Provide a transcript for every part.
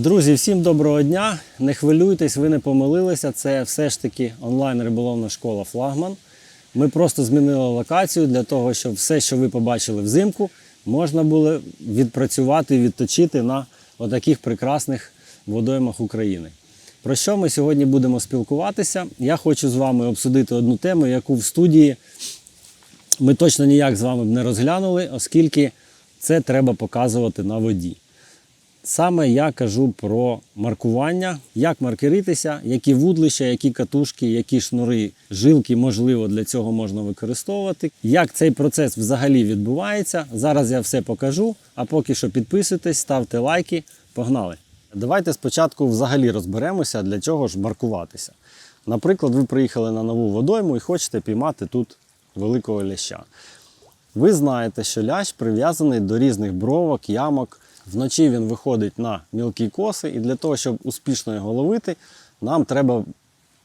Друзі, всім доброго дня! Не хвилюйтесь, ви не помилилися. Це все ж таки онлайн риболовна школа Флагман. Ми просто змінили локацію для того, щоб все, що ви побачили взимку, можна було відпрацювати і відточити на отаких прекрасних водоймах України. Про що ми сьогодні будемо спілкуватися? Я хочу з вами обсудити одну тему, яку в студії ми точно ніяк з вами б не розглянули, оскільки це треба показувати на воді. Саме я кажу про маркування, як маркеритися, які вудлища, які катушки, які шнури, жилки, можливо, для цього можна використовувати. Як цей процес взагалі відбувається. Зараз я все покажу. А поки що підписуйтесь, ставте лайки. Погнали! Давайте спочатку взагалі розберемося, для чого ж маркуватися. Наприклад, ви приїхали на нову водойму і хочете піймати тут великого ляща. Ви знаєте, що лящ прив'язаний до різних бровок, ямок. Вночі він виходить на мілкі коси, і для того, щоб успішно його ловити, нам треба, в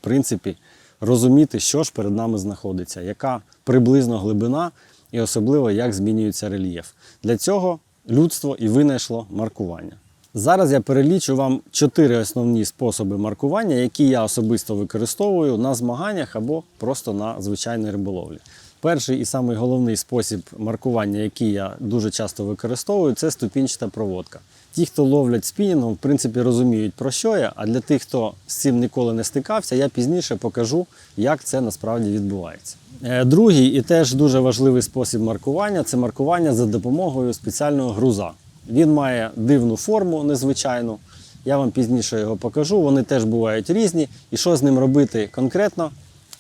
принципі, розуміти, що ж перед нами знаходиться, яка приблизно глибина і особливо як змінюється рельєф. Для цього людство і винайшло маркування. Зараз я перелічу вам чотири основні способи маркування, які я особисто використовую на змаганнях або просто на звичайній риболовлі. Перший і самий головний спосіб маркування, який я дуже часто використовую, це ступінчата проводка. Ті, хто ловлять спінінгом, в принципі, розуміють про що я. А для тих, хто з цим ніколи не стикався, я пізніше покажу, як це насправді відбувається. Е, Другий і теж дуже важливий спосіб маркування це маркування за допомогою спеціального груза. Він має дивну форму незвичайну. Я вам пізніше його покажу. Вони теж бувають різні. І що з ним робити конкретно,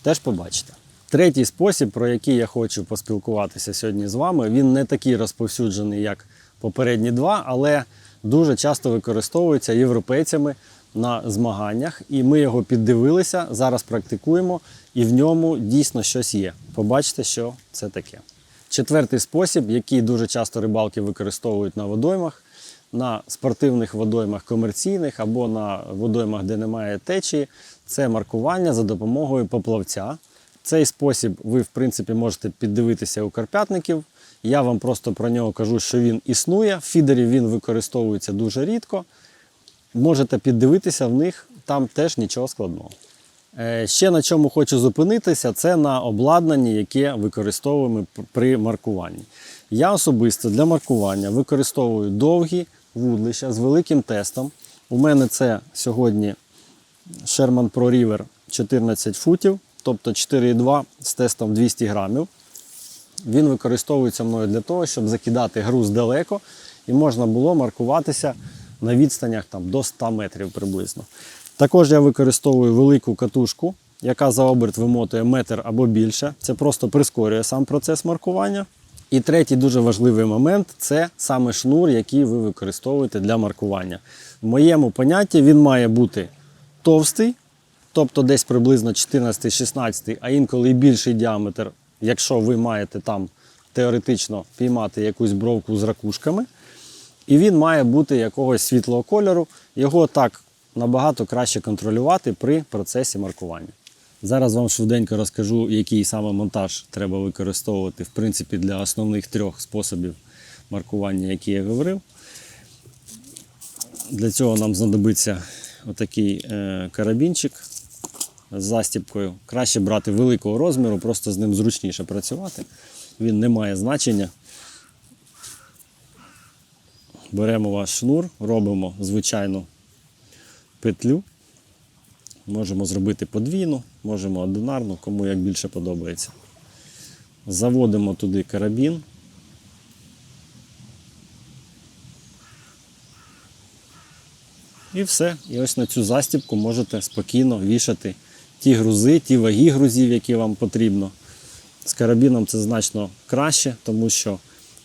теж побачите. Третій спосіб, про який я хочу поспілкуватися сьогодні з вами, він не такий розповсюджений, як попередні два, але дуже часто використовується європейцями на змаганнях. І ми його піддивилися, зараз практикуємо, і в ньому дійсно щось є. Побачите, що це таке. Четвертий спосіб, який дуже часто рибалки використовують на водоймах, на спортивних водоймах комерційних або на водоймах, де немає течії, це маркування за допомогою поплавця. Цей спосіб ви, в принципі, можете піддивитися у карпятників. Я вам просто про нього кажу, що він існує. В фідері він використовується дуже рідко. Можете піддивитися в них, там теж нічого складного. Е, Ще на чому хочу зупинитися, це на обладнанні, яке використовуємо при маркуванні. Я особисто для маркування використовую довгі вудлища з великим тестом. У мене це сьогодні Sherman Pro River 14 футів, тобто 4,2 з тестом 200 грамів. Він використовується мною для того, щоб закидати груз далеко і можна було маркуватися на відстанях там, до 100 метрів приблизно. Також я використовую велику катушку, яка за оберт вимотує метр або більше. Це просто прискорює сам процес маркування. І третій дуже важливий момент це саме шнур, який ви використовуєте для маркування. В моєму понятті він має бути товстий, тобто десь приблизно 14-16, а інколи і більший діаметр, якщо ви маєте там теоретично піймати якусь бровку з ракушками. І він має бути якогось світлого кольору. Його так набагато краще контролювати при процесі маркування. Зараз вам швиденько розкажу, який саме монтаж треба використовувати в принципі, для основних трьох способів маркування, які я говорив. Для цього нам знадобиться отакий е, карабінчик з застіпкою. Краще брати великого розміру, просто з ним зручніше працювати. Він не має значення. Беремо ваш шнур, робимо звичайну петлю. Можемо зробити подвійну, можемо одинарну, кому як більше подобається. Заводимо туди карабін. І все. І ось на цю застібку можете спокійно вішати ті грузи, ті ваги грузів, які вам потрібно. З карабіном це значно краще, тому що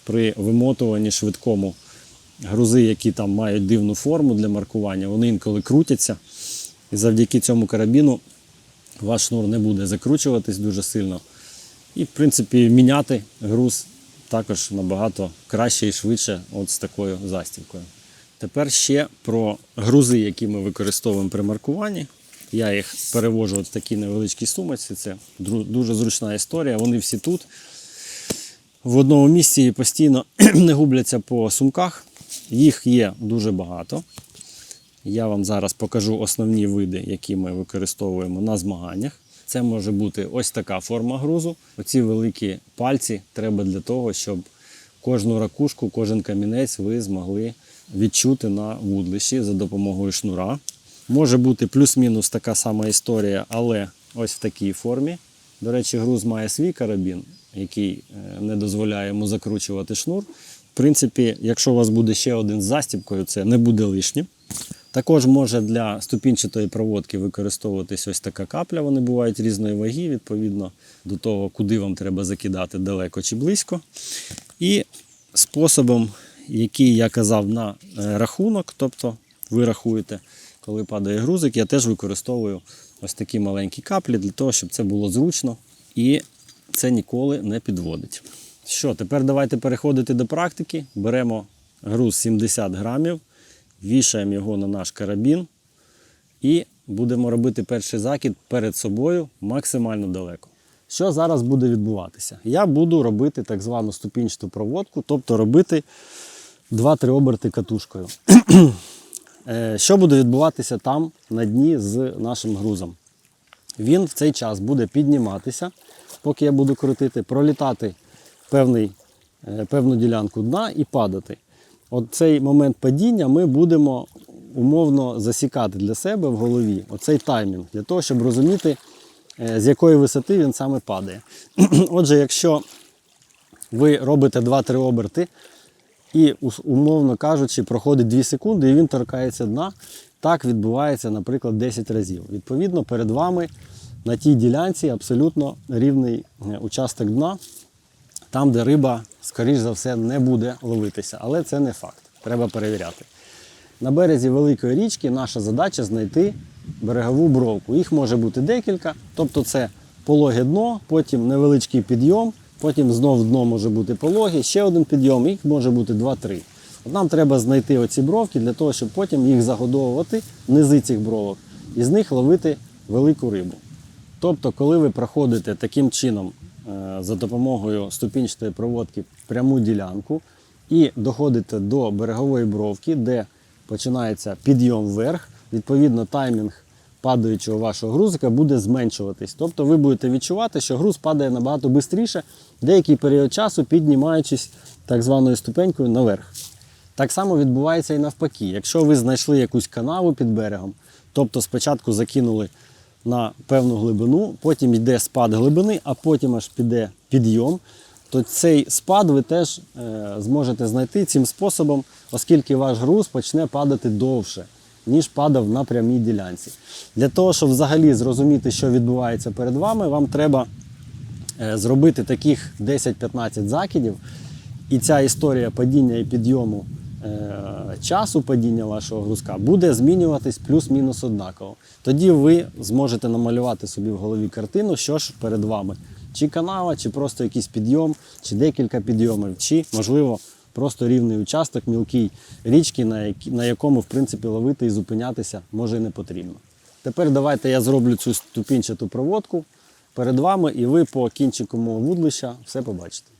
при вимотуванні швидкому грузи, які там мають дивну форму для маркування, вони інколи крутяться. І завдяки цьому карабіну ваш шнур не буде закручуватись дуже сильно. І, в принципі, міняти груз також набагато краще і швидше от з такою застібкою. Тепер ще про грузи, які ми використовуємо при маркуванні. Я їх перевожу в такій невеличкій сумочці. Це дуже зручна історія. Вони всі тут. В одному місці і постійно не губляться по сумках. Їх є дуже багато. Я вам зараз покажу основні види, які ми використовуємо на змаганнях. Це може бути ось така форма грузу. Оці великі пальці треба для того, щоб кожну ракушку, кожен камінець ви змогли відчути на вудлищі за допомогою шнура. Може бути плюс-мінус така сама історія, але ось в такій формі. До речі, груз має свій карабін, який е, не дозволяє йому закручувати шнур. В принципі, якщо у вас буде ще один з застібкою, це не буде лишнім. Також може для ступінчатої проводки використовуватись ось така капля. Вони бувають різної ваги, відповідно до того, куди вам треба закидати далеко чи близько. І способом, який я казав на е, рахунок, тобто ви рахуєте, коли падає грузик, я теж використовую ось такі маленькі каплі для того, щоб це було зручно і це ніколи не підводить. Що, тепер давайте переходити до практики. Беремо груз 70 грамів, вішаємо його на наш карабін і будемо робити перший закид перед собою максимально далеко. Що зараз буде відбуватися? Я буду робити так звану ступінчату проводку, тобто робити 2-3 оберти катушкою. Е, Що буде відбуватися там на дні з нашим грузом? Він в цей час буде підніматися, поки я буду крутити, пролітати певний, е, певну ділянку дна і падати. От цей момент падіння ми будемо умовно засікати для себе в голові оцей таймінг, для того, щоб розуміти, е, з якої висоти він саме падає. Отже, якщо ви робите 2-3 оберти, і, умовно кажучи, проходить 2 секунди і він торкається дна. Так відбувається, наприклад, 10 разів. Відповідно, перед вами на тій ділянці абсолютно рівний е, участок дна, там, де риба, скоріш за все, не буде ловитися. Але це не факт. Треба перевіряти. На березі великої річки наша задача знайти берегову бровку. Їх може бути декілька, тобто це пологе дно, потім невеличкий підйом, потім знов дно може бути пологе, ще один підйом, їх може бути 2-3. От нам треба знайти оці бровки для того, щоб потім їх загодовувати, низи цих бровок, і з них ловити велику рибу. Тобто, коли ви проходите таким чином е, за допомогою ступінчатої проводки пряму ділянку і доходите до берегової бровки, де починається підйом вверх, відповідно таймінг падаючого вашого грузика буде зменшуватись. Тобто ви будете відчувати, що груз падає набагато швидше, деякий період часу піднімаючись так званою ступенькою наверх. Так само відбувається і навпаки. Якщо ви знайшли якусь канаву під берегом, тобто спочатку закинули на певну глибину, потім йде спад глибини, а потім аж піде підйом, то цей спад ви теж е, зможете знайти цим способом, оскільки ваш груз почне падати довше, ніж падав на прямій ділянці. Для того, щоб взагалі зрозуміти, що відбувається перед вами, вам треба е, зробити таких 10-15 закидів. І ця історія падіння і підйому е, часу падіння вашого грузка буде змінюватись плюс-мінус однаково. Тоді ви зможете намалювати собі в голові картину, що ж перед вами. Чи канава, чи просто якийсь підйом, чи декілька підйомів, чи, можливо, просто рівний участок мілкий річки, на якому в принципі ловити і зупинятися може і не потрібно. Тепер давайте я зроблю цю ступінчату проводку перед вами, і ви по кінчику мого вудлища все побачите.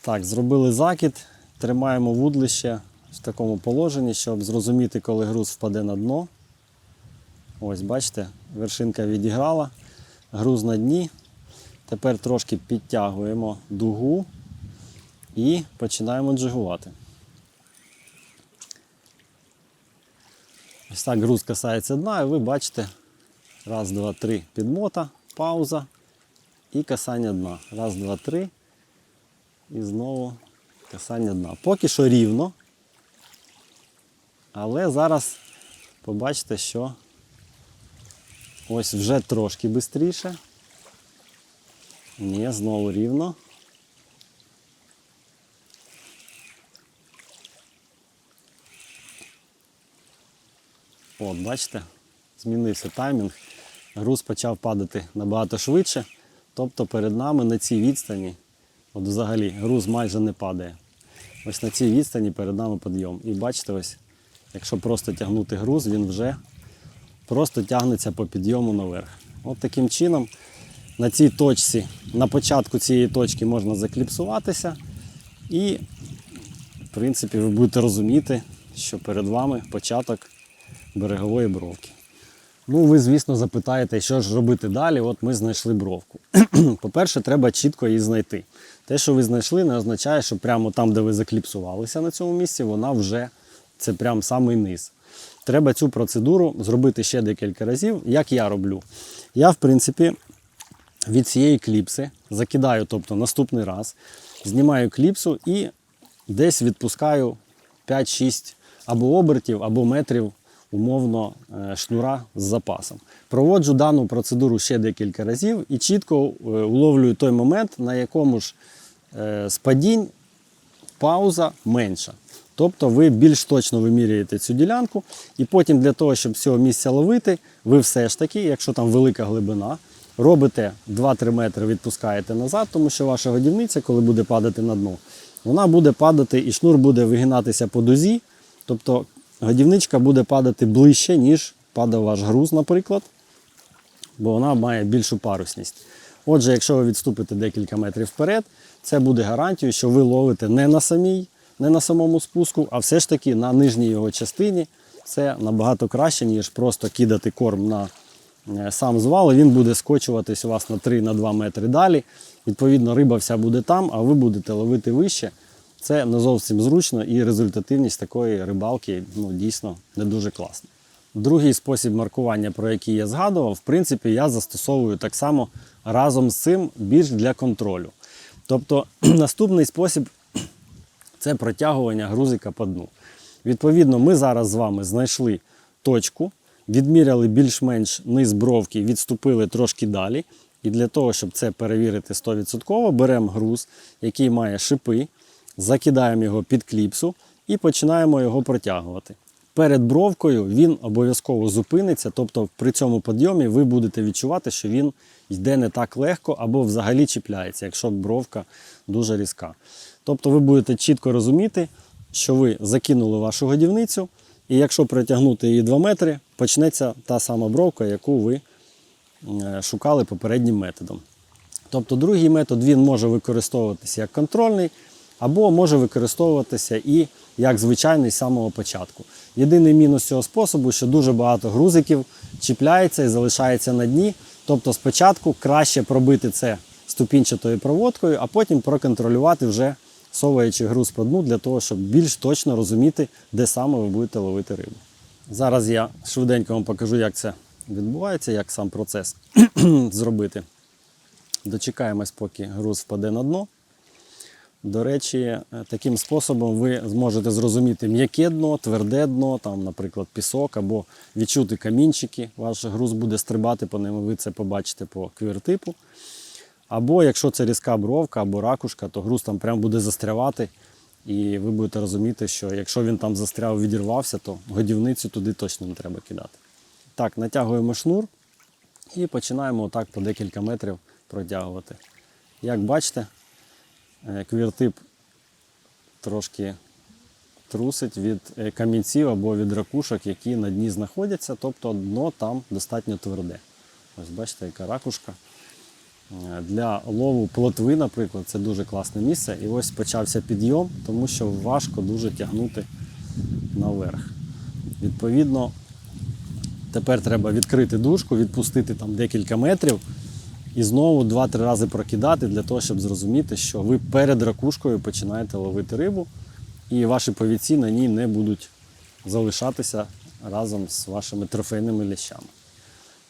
Так, зробили закид, тримаємо вудлище в такому положенні, щоб зрозуміти, коли груз впаде на дно. Ось, бачите, вершинка відіграла, груз на дні. Тепер трошки підтягуємо дугу і починаємо джигувати. Ось так груз касається дна, і ви бачите, раз, два, три, підмота, пауза і касання дна. Раз, два, три. І знову касання дна. Поки що рівно. Але зараз побачите, що ось вже трошки швидше. Ні, знову рівно. От, бачите, змінився таймінг. Груз почав падати набагато швидше. Тобто перед нами на цій відстані От взагалі груз майже не падає. Ось на цій відстані перед нами підйом. І бачите, ось, якщо просто тягнути груз, він вже просто тягнеться по підйому наверх. От таким чином на цій точці, на початку цієї точки можна закліпсуватися І, в принципі, ви будете розуміти, що перед вами початок берегової бровки. Ну, ви, звісно, запитаєте, що ж робити далі. От ми знайшли бровку. По-перше, треба чітко її знайти. Те, що ви знайшли, не означає, що прямо там, де ви закліпсувалися на цьому місці, вона вже це прям самий низ. Треба цю процедуру зробити ще декілька разів, як я роблю. Я, в принципі, від цієї кліпси закидаю, тобто наступний раз, знімаю кліпсу і десь відпускаю 5-6 або обертів, або метрів умовно е, шнура з запасом. Проводжу дану процедуру ще декілька разів і чітко е, уловлюю той момент, на якому ж е, з падінь пауза менша. Тобто ви більш точно вимірюєте цю ділянку, і потім для того, щоб цього місця ловити, ви все ж таки, якщо там велика глибина, робите 2-3 метри, відпускаєте назад, тому що ваша годівниця, коли буде падати на дно, вона буде падати і шнур буде вигинатися по дузі. Тобто годівничка буде падати ближче, ніж падав ваш груз, наприклад, бо вона має більшу парусність. Отже, якщо ви відступите декілька метрів вперед, це буде гарантією, що ви ловите не на самій, не на самому спуску, а все ж таки на нижній його частині. Це набагато краще, ніж просто кидати корм на е, сам звал, і він буде скочуватись у вас на 3-2 метри далі. Відповідно, риба вся буде там, а ви будете ловити вище. Це не зовсім зручно і результативність такої рибалки ну, дійсно не дуже класна. Другий спосіб маркування, про який я згадував, в принципі, я застосовую так само разом з цим більш для контролю. Тобто наступний спосіб це протягування грузика по дну. Відповідно, ми зараз з вами знайшли точку, відміряли більш-менш низ бровки, відступили трошки далі. І для того, щоб це перевірити 100%, беремо груз, який має шипи, закидаємо його під кліпсу і починаємо його протягувати. Перед бровкою він обов'язково зупиниться, тобто при цьому підйомі ви будете відчувати, що він йде не так легко або взагалі чіпляється, якщо бровка дуже різка. Тобто ви будете чітко розуміти, що ви закинули вашу годівницю, і якщо протягнути її 2 метри, почнеться та сама бровка, яку ви е, шукали попереднім методом. Тобто другий метод він може використовуватися як контрольний, або може використовуватися і як звичайний з самого початку. Єдиний мінус цього способу, що дуже багато грузиків чіпляється і залишається на дні. Тобто спочатку краще пробити це ступінчатою проводкою, а потім проконтролювати вже соваючи груз по дну для того, щоб більш точно розуміти, де саме ви будете ловити рибу. Зараз я швиденько вам покажу, як це відбувається, як сам процес зробити. Дочекаємось, поки груз впаде на дно. До речі, е, таким способом ви зможете зрозуміти м'яке дно, тверде дно, там, наприклад, пісок, або відчути камінчики. Ваш груз буде стрибати по ним, ви це побачите по квіртипу. Або якщо це різка бровка або ракушка, то груз там прям буде застрявати. І ви будете розуміти, що якщо він там застряв, відірвався, то годівницю туди точно не треба кидати. Так, натягуємо шнур і починаємо отак по декілька метрів протягувати. Як бачите, е, квіртип трошки трусить від е, камінців або від ракушок, які на дні знаходяться, тобто дно там достатньо тверде. Ось бачите, яка ракушка. Для лову плотви, наприклад, це дуже класне місце. І ось почався підйом, тому що важко дуже тягнути наверх. Відповідно, тепер треба відкрити дужку, відпустити там декілька метрів і знову 2-3 рази прокидати для того, щоб зрозуміти, що ви перед ракушкою починаєте ловити рибу, і ваші повідці на ній не будуть залишатися разом з вашими трофейними лящами.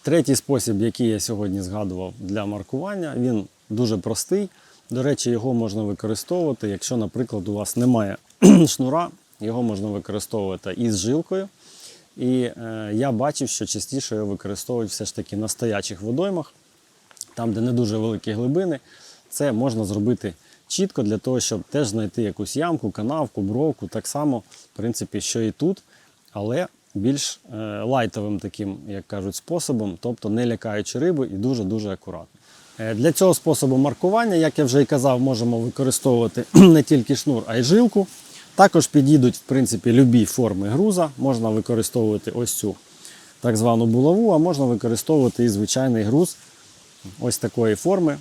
Третій спосіб, який я сьогодні згадував для маркування, він дуже простий. До речі, його можна використовувати, якщо, наприклад, у вас немає шнура, його можна використовувати із жилкою. І е, я бачив, що частіше його використовують все ж таки на стоячих водоймах, там, де не дуже великі глибини. Це можна зробити чітко для того, щоб теж знайти якусь ямку, канавку, бровку, так само, в принципі, що і тут, але більш е, лайтовим таким, як кажуть, способом, тобто не лякаючи рибу і дуже-дуже акуратно. Е, Для цього способу маркування, як я вже і казав, можемо використовувати не тільки шнур, а й жилку. Також підійдуть в принципі любі форми груза. Можна використовувати ось цю так звану булаву, а можна використовувати і звичайний груз ось такої форми.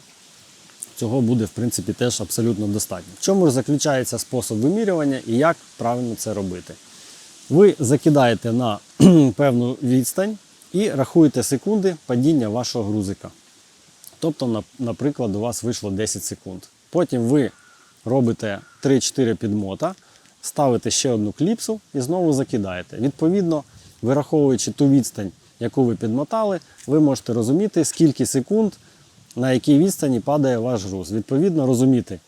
Цього буде в принципі теж абсолютно достатньо. В чому ж заключається спосіб вимірювання і як правильно це робити? Ви закидаєте на певну відстань і рахуєте секунди падіння вашого грузика. Тобто, наприклад, у вас вийшло 10 секунд. Потім ви робите 3-4 підмота, ставите ще одну кліпсу і знову закидаєте. Відповідно, вираховуючи ту відстань, яку ви підмотали, ви можете розуміти, скільки секунд на якій відстані падає ваш груз. Відповідно, розуміти,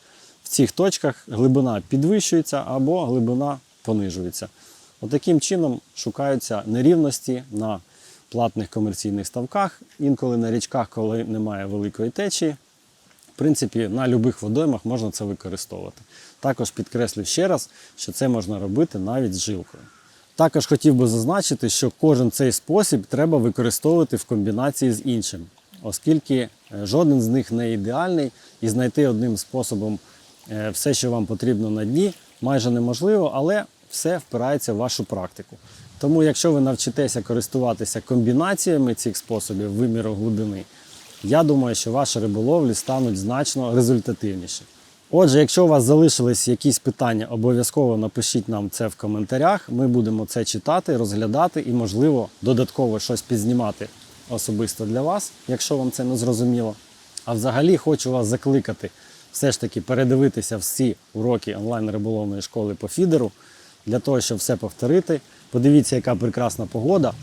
в цих точках глибина підвищується або глибина понижується. Отаким чином шукаються нерівності на платних комерційних ставках, інколи на річках, коли немає великої течії. В принципі, на будь-яких водоймах можна це використовувати. Також підкреслю ще раз, що це можна робити навіть з жилкою. Також хотів би зазначити, що кожен цей спосіб треба використовувати в комбінації з іншим, оскільки е, жоден з них не ідеальний і знайти одним способом е, все, що вам потрібно на дні, майже неможливо, але все впирається в вашу практику. Тому, якщо ви навчитеся користуватися комбінаціями цих способів виміру глибини, я думаю, що ваші риболовлі стануть значно результативніші. Отже, якщо у вас залишились якісь питання, обов'язково напишіть нам це в коментарях. Ми будемо це читати, розглядати і, можливо, додатково щось підзнімати особисто для вас, якщо вам це не зрозуміло. А взагалі хочу вас закликати все ж таки передивитися всі уроки онлайн риболовної школи по фідеру для того, щоб все повторити. Подивіться, яка прекрасна погода.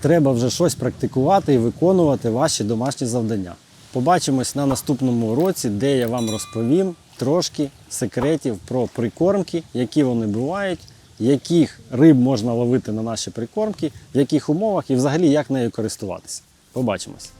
Треба вже щось практикувати і виконувати ваші домашні завдання. Побачимось на наступному уроці, де я вам розповім трошки секретів про прикормки, які вони бувають, яких риб можна ловити на наші прикормки, в яких умовах і взагалі як нею користуватися. Побачимось!